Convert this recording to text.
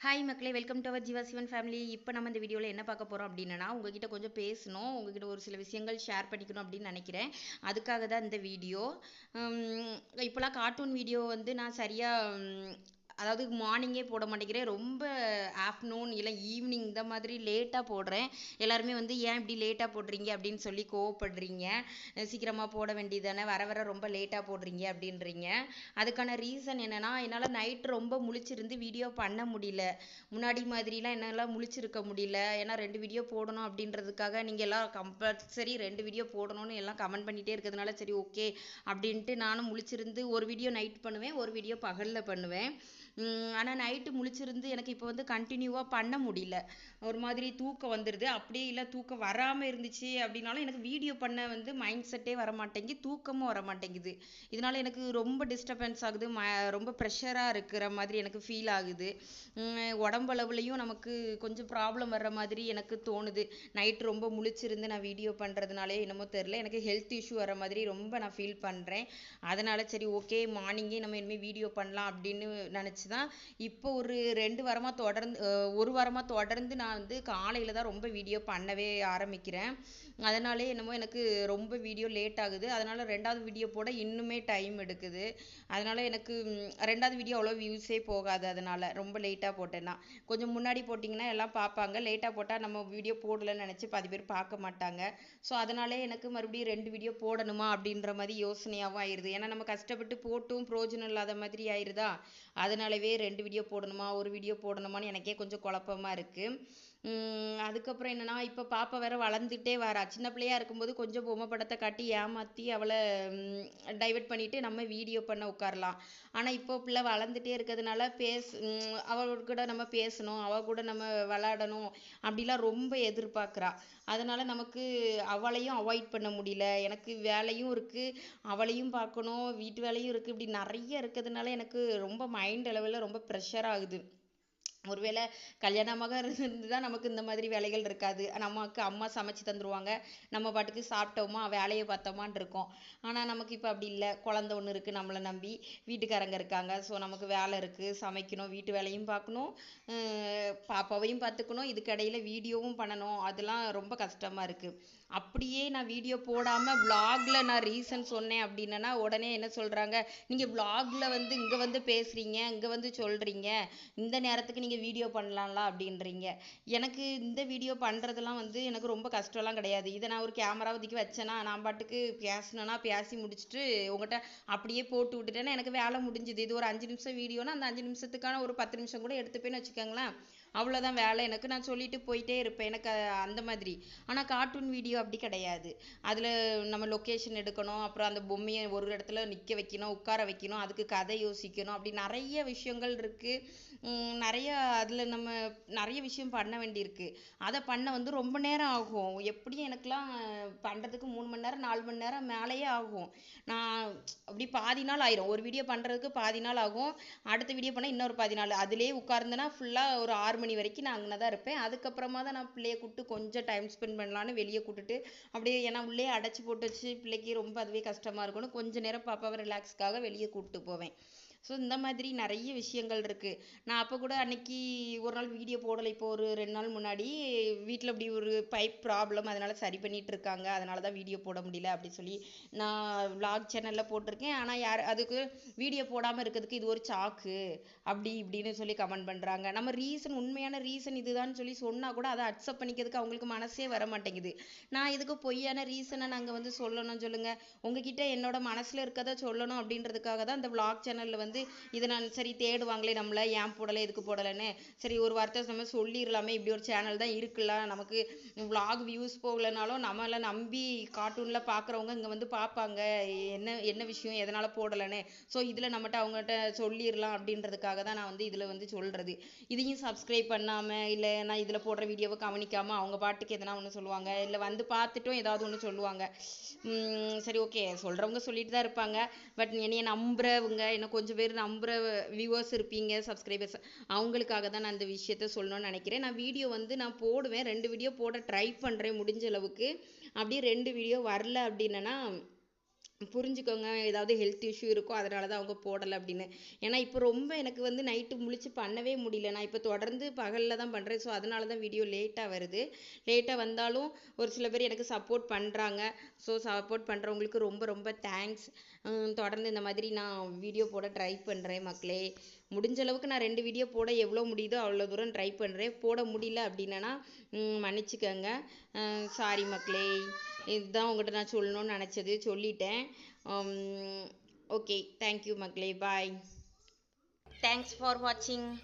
Hi மக்களே welcome to our Jeeva Sivan family இப்போ நம்ம இந்த வீடியோவில் என்ன பார்க்க போகிறோம் அப்படின்னா உங்ககிட்ட கொஞ்சம் பேசணும் உங்ககிட்ட ஒரு சில விஷயங்கள் ஷேர் பண்ணிக்கணும் அப்படின்னு நினைக்கிறேன். அதுக்காக தான் இந்த வீடியோ இப்போலாம் கார்ட்டூன் வீடியோ வந்து நான் சரியாக அதாவது மார்னிங்கே போட மாட்டேங்கிறேன். ரொம்ப ஆஃப்டர்நூன் இல்லை ஈவினிங் இந்த மாதிரி லேட்டாக போடுறேன். எல்லாருமே வந்து ஏன் இப்படி லேட்டாக போடுறீங்க? அப்படின்னு சொல்லி கோவப்படுறீங்க. சீக்கிரமாக போட வேண்டியதானே வர வர ரொம்ப லேட்டாக போடுறீங்க அப்படின்றீங்க. அதுக்கான ரீசன் என்னென்னா என்னால் நைட் ரொம்ப முழிச்சிருந்து வீடியோ பண்ண முடியல. முன்னாடி மாதிரிலாம் என்னால் முழிச்சிருக்க முடியல. ஏன்னா ரெண்டு வீடியோ போடணும் அப்படின்றதுக்காக நீங்கள் எல்லாம் கம்பல்சரி ரெண்டு வீடியோ போடணும்னு எல்லாம் கமெண்ட் பண்ணிகிட்டே இருக்கிறதுனால சரி ஓகே அப்படின்ட்டு நானும் முழிச்சிருந்து ஒரு வீடியோ நைட் பண்ணுவேன் ஒரு வீடியோ பகலில் பண்ணுவேன். ஆனால் நைட்டு முழிச்சிருந்து எனக்கு இப்போ வந்து கண்டினியூவாக பண்ண முடியல. ஒரு மாதிரி தூக்கம் வந்துடுது அப்படியே இல்லை தூக்கம் வராமல் இருந்துச்சு அப்படின்னாலும் எனக்கு வீடியோ பண்ண வந்து மைண்ட் செட்டே வர மாட்டேங்குது தூக்கமும் வர மாட்டேங்குது இதனால எனக்கு ரொம்ப டிஸ்டர்பன்ஸ் ஆகுது. ம ரொம்ப ப்ரெஷராக இருக்கிற மாதிரி எனக்கு ஃபீல் ஆகுது. உடம்பளவுலையும் நமக்கு கொஞ்சம் ப்ராப்ளம் வர்ற மாதிரி எனக்கு தோணுது. நைட் ரொம்ப முழிச்சிருந்து நான் வீடியோ பண்ணுறதுனாலே என்னமோ தெரில எனக்கு ஹெல்த் இஷ்யூ வர மாதிரி ரொம்ப நான் ஃபீல் பண்ணுறேன் அதனால் சரி ஓகே மார்னிங்கே நம்ம இனிமேல் வீடியோ பண்ணலாம் அப்படின்னு நினச்சி தான் இப்போ ஒரு ரெண்டு வாரமாக தொடர்ந்து ஒரு வாரமாக தொடர்ந்து நான் வந்து காலையில் தான் ரொம்ப வீடியோ பண்ணவே ஆரம்பிக்கிறேன். அதனாலே என்னமோ எனக்கு ரொம்ப வீடியோ லேட் ஆகுது. அதனால் ரெண்டாவது வீடியோ போட இன்னுமே டைம் எடுக்குது. அதனால் எனக்கு ரெண்டாவது வீடியோ அவ்வளோ வியூஸே போகாது அதனால். ரொம்ப லேட்டாக போட்டேன்னா. கொஞ்சம் முன்னாடி போட்டிங்கன்னா எல்லாம் பார்ப்பாங்க லேட்டாக போட்டால் நம்ம வீடியோ போடலன்னு நினச்சி பாதி பேர் பார்க்க மாட்டாங்க. ஸோ அதனாலே எனக்கு மறுபடியும் ரெண்டு வீடியோ போடணுமா அப்படின்ற மாதிரி யோசனையாகவும் ஆயிடுது ஏன்னா நம்ம கஷ்டப்பட்டு போட்டும் ப்ரோஜனம் இல்லாத மாதிரி ஆயிடுதா அதனாலவே ரெண்டு வீடியோ போடணுமா ஒரு வீடியோ போடணுமான்னு எனக்கே கொஞ்சம் குழப்பமா இருக்குது அதுக்கப்புறம் என்னன்னா இப்போ பாப்பா வேற வளர்ந்துட்டே வரா. சின்ன பிள்ளையா இருக்கும்போது கொஞ்சம் பொம்மை படத்தை காட்டி ஏமாற்றி அவளை டைவர்ட் பண்ணிட்டு நம்ம வீடியோ பண்ண உட்காரலாம். ஆனால் இப்போ பிள்ளை வளர்ந்துட்டே இருக்கிறதுனால பேஸ் அவள் கூட நம்ம பேசணும் அவள் கூட நம்ம விளாடணும் அப்படிலாம் ரொம்ப எதிர்பார்க்குறா. அதனால் நமக்கு அவளையும் அவாய்ட் பண்ண முடியல. எனக்கு வேலையும் இருக்குது அவளையும் பார்க்கணும் வீட்டு வேலையும் இருக்குது இப்படி நிறைய இருக்கிறதுனால எனக்கு ரொம்ப மைண்ட் அளவில் ரொம்ப ப்ரெஷர் ஆகுது. ஒருவேளை கல்யாணமாக இருந்து தான் நமக்கு இந்த மாதிரி வேலைகள் இருக்காது. நமக்கு அம்மா சமைச்சு தந்துருவாங்க. நம்ம பாட்டுக்கு சாப்பிட்டோமா வேலையை பார்த்தோமான் இருக்கோம். ஆனால் நமக்கு இப்போ அப்படி இல்லை. குழந்த ஒன்று இருக்குது நம்மளை நம்பி வீட்டுக்காரங்க இருக்காங்க. ஸோ நமக்கு வேலை இருக்குது சமைக்கணும் வீட்டு வேலையும் பார்க்கணும். பாப்பாவையும் பார்த்துக்கணும். இதுக்கடையில் வீடியோவும் பண்ணணும். அதெல்லாம் ரொம்ப கஷ்டமாக இருக்குது அப்படியே நான் வீடியோ போடாமல் வ்ளாகில் நான் ரீசன் சொன்னேன் அப்படின்னா உடனே என்ன சொல்கிறாங்க நீங்கள் வ்ளாகில் வந்து இங்கே வந்து பேசுகிறீங்க இங்கே வந்து சொல்கிறீங்க இந்த நேரத்துக்கு நீங்கள் வீடியோ பண்ணலாம்ல அப்படின்றீங்க. எனக்கு இந்த வீடியோ பண்ணுறதுலாம் வந்து எனக்கு ரொம்ப கஷ்டம்லாம் கிடையாது. இதை நான் ஒரு கேமரா ஒதுக்கி வச்சேன்னா நான் பாட்டுக்கு பேசினேன்னா பேசி முடிச்சுட்டு உங்கள்கிட்ட அப்படியே போட்டு விட்டுட்டேன்னா எனக்கு வேலை முடிஞ்சுது. இது ஒரு அஞ்சு நிமிஷம் வீடியோனா அந்த அஞ்சு நிமிஷத்துக்கான ஒரு பத்து நிமிஷம் கூட எடுத்துப்பேன்னு வச்சுக்கோங்களேன். அவ்வளோதான் வேலை. எனக்கு நான் சொல்லிட்டு போயிட்டே இருப்பேன். எனக்கு அந்த மாதிரி. ஆனால் கார்ட்டூன் வீடியோ அப்படி கிடையாது. அதில் நம்ம லொக்கேஷன் எடுக்கணும். அப்புறம் அந்த பொம்மையை ஒரு இடத்துல நிற்க வைக்கணும் உட்கார வைக்கணும் அதுக்கு கதை யோசிக்கணும். அப்படி நிறைய விஷயங்கள் இருக்குது நிறைய அதில் நம்ம நிறைய விஷயம் பண்ண வேண்டியிருக்கு. அதை பண்ண வந்து ரொம்ப நேரம் ஆகும். எப்படியும் எனக்கெலாம் பண்ணுறதுக்கு மூணு மணி நேரம் நாலு மணி நேரம் மேலேயே ஆகும். நான் அப்படி பாதி நாள் ஆயிரும். ஒரு வீடியோ பண்ணுறதுக்கு பாதி நாள் ஆகும். அடுத்த வீடியோ பண்ணால் இன்னொரு பாதி நாள். அதிலே உட்கார்ந்தேன்னா ஃபுல்லாக ஒரு ஆறு மணி வரைக்கும் நான் அங்கே தான் இருப்பேன். அதுக்கப்புறமா தான் நான் பிள்ளைய கூப்பிட்டு கொஞ்சம் டைம் ஸ்பெண்ட் பண்ணலான்னு வெளியே கூட்டுட்டு அப்படியே ஏன்னா உள்ளே அடைச்சி போட்டு வச்சு பிள்ளைக்கு ரொம்ப அதுவே கஷ்டமாக இருக்கும்னு கொஞ்ச நேரம் பாப்பாவை ரிலாக்ஸ்க்காக வெளியே கூப்பிட்டு போவேன். ஸோ இந்த மாதிரி நிறைய விஷயங்கள் இருக்குது நான் அப்போ கூட அன்னைக்கு ஒரு நாள் வீடியோ போடலை. இப்போ ஒரு ரெண்டு நாள் முன்னாடி வீட்டில் இப்படி ஒரு பைப் ப்ராப்ளம் அதனால் சரி பண்ணிட்டு இருக்காங்க. அதனால தான் வீடியோ போட முடியல அப்படின்னு சொல்லி நான் விளாக் சேனலில் போட்டிருக்கேன். ஆனால் யார் அதுக்கு வீடியோ போடாமல் இருக்கிறதுக்கு இது ஒரு சாக்கு அப்படி இப்படின்னு சொல்லி கமெண்ட் பண்ணுறாங்க நம்ம ரீசன் உண்மையான ரீசன் இதுதான்னு சொல்லி சொன்னால் கூட அதை அக்செப்ட் பண்ணிக்கிறதுக்கு அவங்களுக்கு மனசே வர மாட்டேங்குது. நான் இதுக்கு பொய்யான ரீசனை நாங்கள் வந்து சொல்லணும் சொல்லுங்கள் உங்ககிட்ட என்னோட மனசில் இருக்கதை சொல்லணும் அப்படின்றதுக்காக தான் இந்த விளாக் சேனலில் வந்து வந்து இதை நான் சரி தேடுவாங்களே நம்மளை ஏன் போடலை எதுக்கு போடலைன்னு. சரி ஒரு வார்த்தை நம்ம சொல்லிடலாமே இப்படி ஒரு சேனல் தான் இருக்குல்ல. நமக்கு vlog வியூஸ் போகலைனாலும் நம்மளை நம்பி கார்ட்டூனில் பார்க்குறவங்க இங்கே வந்து பார்ப்பாங்க என்ன என்ன விஷயம் எதனால் போடலைன்னு. ஸோ இதில் நம்மகிட்ட அவங்ககிட்ட சொல்லிடலாம் அப்படின்றதுக்காக தான் நான் வந்து இதில் வந்து சொல்கிறது இதையும் சப்ஸ்கிரைப் பண்ணாமல் இல்லை நான் இதில் போடுற வீடியோவை கவனிக்காமல் அவங்க பாட்டுக்கு எதனா ஒன்று சொல்லுவாங்க. இல்லை வந்து பார்த்துட்டும் ஏதாவது ஒன்று சொல்லுவாங்க. சரி ஓகே சொல்கிறவங்க சொல்லிட்டு தான் இருப்பாங்க. பட் என்னைய நம்புறவங்க என்ன கொஞ்சம் பேர் நம்புகிற வியூவர்ஸ் இருப்பீங்க சப்ஸ்கிரைபர்ஸ் அவங்களுக்காக தான் நான் இந்த விஷயத்த சொல்லணும்னு நினைக்கிறேன். நான் வீடியோ வந்து நான் போடுவேன். ரெண்டு வீடியோ போட ட்ரை பண்ணுறேன் முடிஞ்ச அளவுக்கு. அப்படியே ரெண்டு வீடியோ வரல அப்படின்னா புரிஞ்சுக்கோங்க ஏதாவது ஹெல்த் இஷ்யூ இருக்கோ அதனால தான் அவங்க போடலை அப்படின்னு. ஏன்னா இப்போ ரொம்ப எனக்கு வந்து நைட்டு முழிச்சு பண்ணவே முடியல. நான் இப்போ தொடர்ந்து பகலில் தான் பண்ணுறேன் ஸோ அதனால தான் வீடியோ லேட்டாக வருது. லேட்டாக வந்தாலும் ஒரு சில பேர் எனக்கு சப்போர்ட் பண்ணுறாங்க ஸோ சப்போர்ட் பண்ணுறவங்களுக்கு ரொம்ப ரொம்ப தேங்க்ஸ் தொடர்ந்து இந்த மாதிரி நான் வீடியோ போட ட்ரை பண்ணுறேன் மக்களே. முடிஞ்ச அளவுக்கு நான் ரெண்டு வீடியோ போட எவ்வளோ முடியுதோ அவ்வளோ தூரம் ட்ரை பண்ணுறேன் போட முடியல அப்படின்னா மன்னிச்சுக்கோங்க. சாரி மக்களே. இதுதான் உங்கள்கிட்ட நான் சொல்லணும்னு நினச்சது சொல்லிட்டேன். ஓகே தேங்க்யூ மக்களே பாய் தேங்க்ஸ் ஃபார் வாட்சிங்